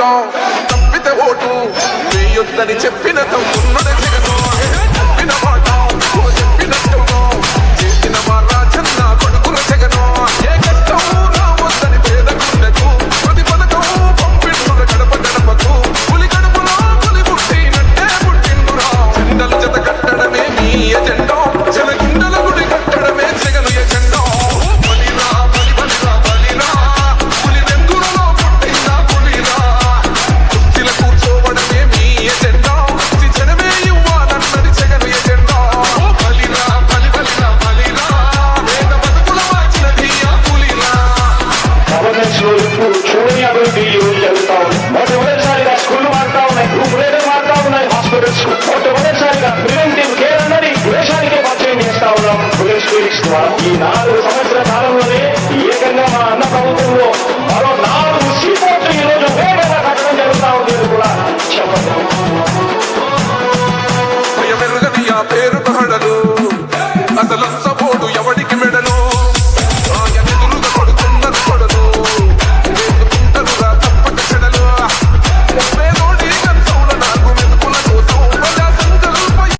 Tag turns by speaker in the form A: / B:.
A: ఇచ్చిన తప్పితే ఓటు. చెప్పిన తమ్మున్నది
B: గవర్నెన్స్ లో ఇప్పుడు చూడని అభివృద్ధి ఈ రోజు జరుగుతా ఉంది మొట్టమొదటిసారిగా స్కూల్ మారుతా ఉన్నాయి గ్రూప్ లీడర్ మారుతా ఉన్నాయి హాస్పిటల్స్ మొట్టమొదటిసారిగా ప్రివెంటివ్ కేర్ అన్నది దేశానికే పరిచయం చేస్తా ఉన్నాం పోలీస్ క్లినిక్స్ ద్వారా ఈ నాలుగు